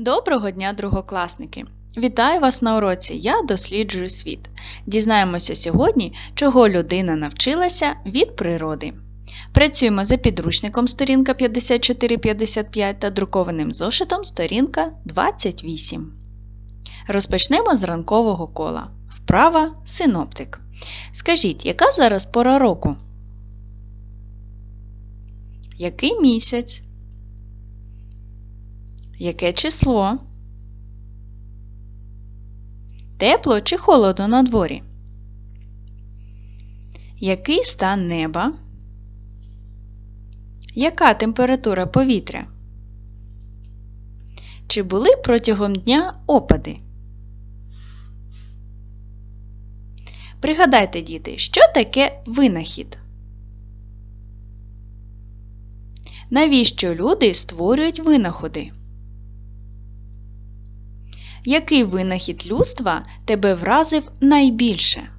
Доброго дня, другокласники! Вітаю вас на уроці Я досліджую світ. Дізнаємося сьогодні, чого людина навчилася від природи. Працюємо за підручником сторінка 54-55 та друкованим зошитом сторінка 28. Розпочнемо з ранкового кола. Вправа синоптик. Скажіть, яка зараз пора року? Який місяць? Яке число? Тепло чи холодно на дворі? Який стан неба? Яка температура повітря? Чи були протягом дня опади? Пригадайте, діти, що таке винахід? Навіщо люди створюють винаходи? Який винахід людства тебе вразив найбільше?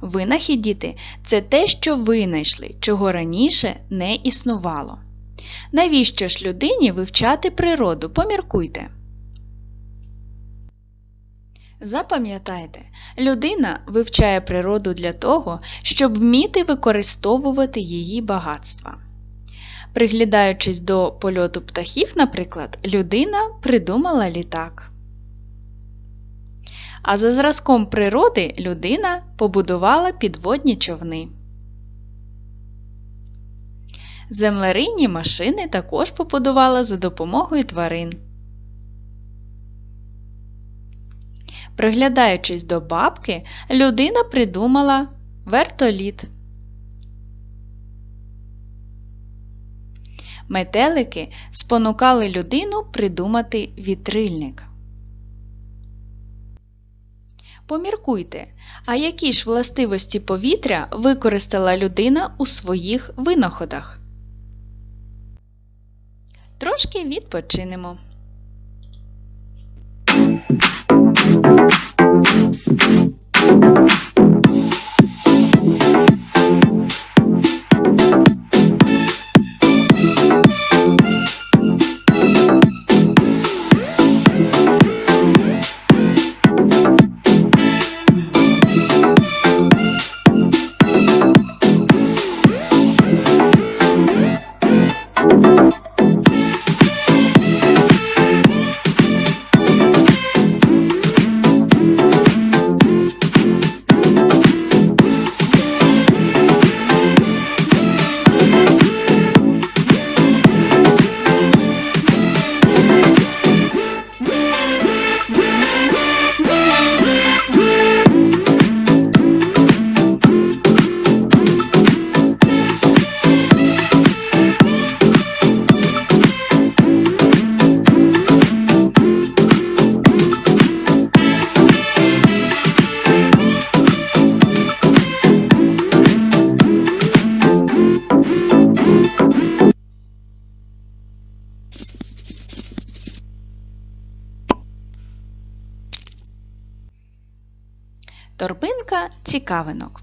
Винахід, діти, це те, що винайшли, чого раніше не існувало. Навіщо ж людині вивчати природу? Поміркуйте. Запам'ятайте, людина вивчає природу для того, щоб вміти використовувати її багатства. Приглядаючись до польоту птахів, наприклад, людина придумала літак. А за зразком природи людина побудувала підводні човни. Землеринні машини також побудувала за допомогою тварин. Приглядаючись до бабки, людина придумала вертоліт. Метелики спонукали людину придумати вітрильник. Поміркуйте, а які ж властивості повітря використала людина у своїх винаходах? Трошки відпочинемо. Торбинка цікавинок.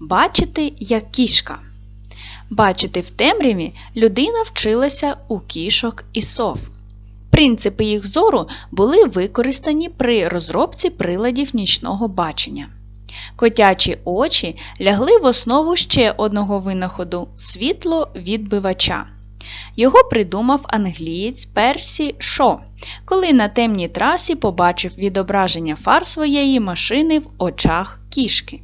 Бачити як кішка. Бачити в темряві людина вчилася у кішок і сов. Принципи їх зору були використані при розробці приладів нічного бачення. Котячі очі лягли в основу ще одного винаходу світло відбивача. Його придумав англієць Персі Шо, коли на темній трасі побачив відображення фар своєї машини в очах кішки.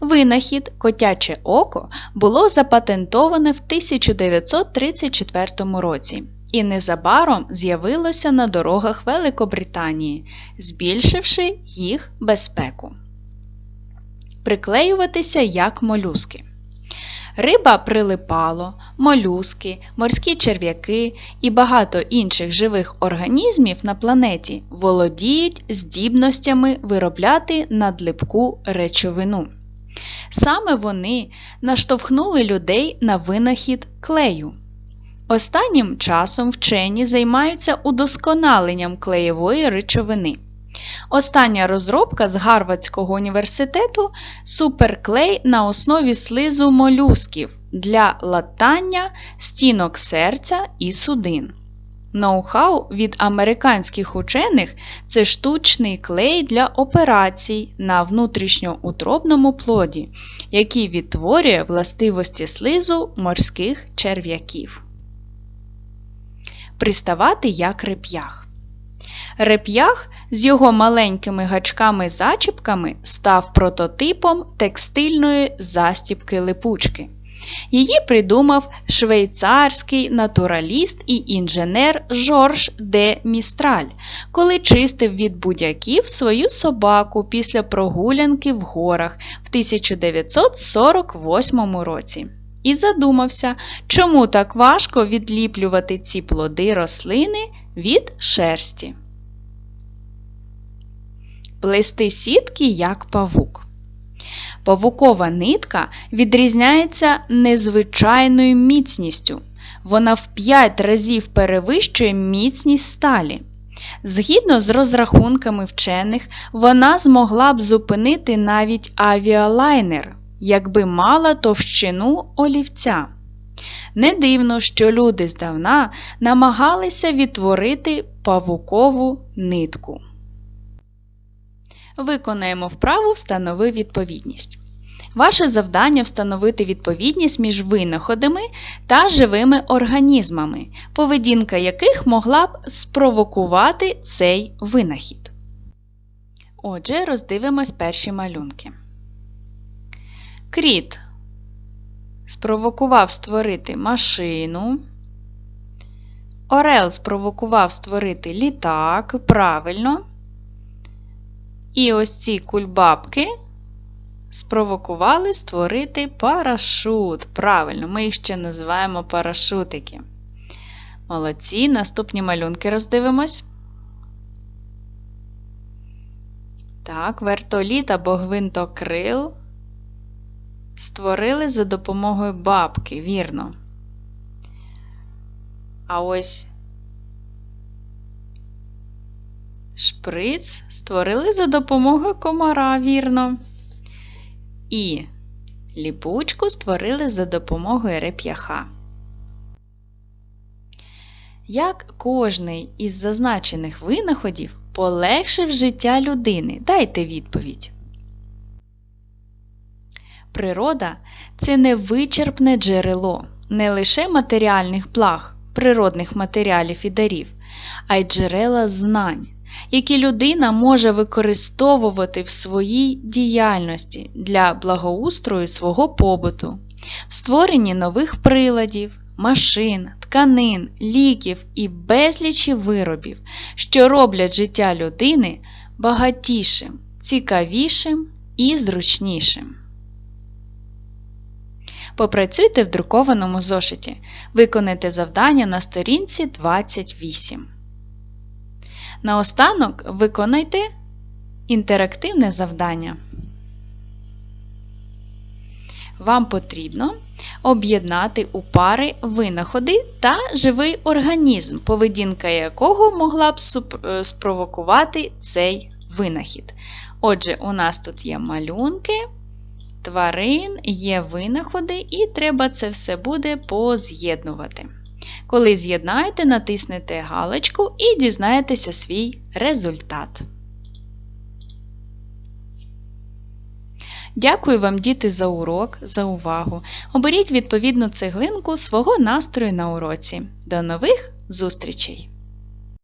Винахід Котяче око було запатентоване в 1934 році і незабаром з'явилося на дорогах Великобританії, збільшивши їх безпеку. Приклеюватися як молюски. Риба прилипало, молюски, морські черв'яки і багато інших живих організмів на планеті володіють здібностями виробляти надлипку речовину. Саме вони наштовхнули людей на винахід клею. Останнім часом вчені займаються удосконаленням клеєвої речовини. Остання розробка з Гарвардського університету суперклей на основі слизу молюсків для латання стінок серця і судин. Ноу-хау від американських учених це штучний клей для операцій на внутрішньоутробному плоді, який відтворює властивості слизу морських черв'яків. Приставати як реп'ях. Реп'ях з його маленькими гачками-зачіпками став прототипом текстильної застіпки липучки. Її придумав швейцарський натураліст і інженер Жорж де Містраль, коли чистив від будяків свою собаку після прогулянки в горах в 1948 році. І задумався, чому так важко відліплювати ці плоди рослини від шерсті. Плести сітки як павук. Павукова нитка відрізняється незвичайною міцністю. Вона в 5 разів перевищує міцність сталі. Згідно з розрахунками вчених, вона змогла б зупинити навіть авіалайнер, якби мала товщину олівця. Не дивно, що люди здавна намагалися відтворити павукову нитку. Виконаємо вправу Встанови відповідність. Ваше завдання встановити відповідність між винаходами та живими організмами, поведінка яких могла б спровокувати цей винахід. Отже, роздивимось перші малюнки. Кріт спровокував створити машину. Орел спровокував створити літак. Правильно. І ось ці кульбабки спровокували створити парашут. Правильно, ми їх ще називаємо парашутики. Молодці, наступні малюнки роздивимось. Так, вертоліт або гвинтокрил створили за допомогою бабки, вірно. А ось Шприц створили за допомогою комара, вірно. І ліпучку створили за допомогою реп'яха. Як кожний із зазначених винаходів полегшив життя людини? Дайте відповідь. Природа це невичерпне джерело не лише матеріальних благ, природних матеріалів і дарів, а й джерела знань які людина може використовувати в своїй діяльності для благоустрою свого побуту, в створенні нових приладів, машин, тканин, ліків і безлічі виробів, що роблять життя людини багатішим, цікавішим і зручнішим. Попрацюйте в друкованому зошиті. Виконайте завдання на сторінці 28. Наостанок виконайте інтерактивне завдання. Вам потрібно об'єднати у пари винаходи та живий організм, поведінка якого могла б е, спровокувати цей винахід. Отже, у нас тут є малюнки, тварин, є винаходи, і треба це все буде поз'єднувати. Коли з'єднаєте, натиснете галочку і дізнаєтеся свій результат. Дякую вам, діти, за урок, за увагу. Оберіть відповідну цеглинку свого настрою на уроці. До нових зустрічей!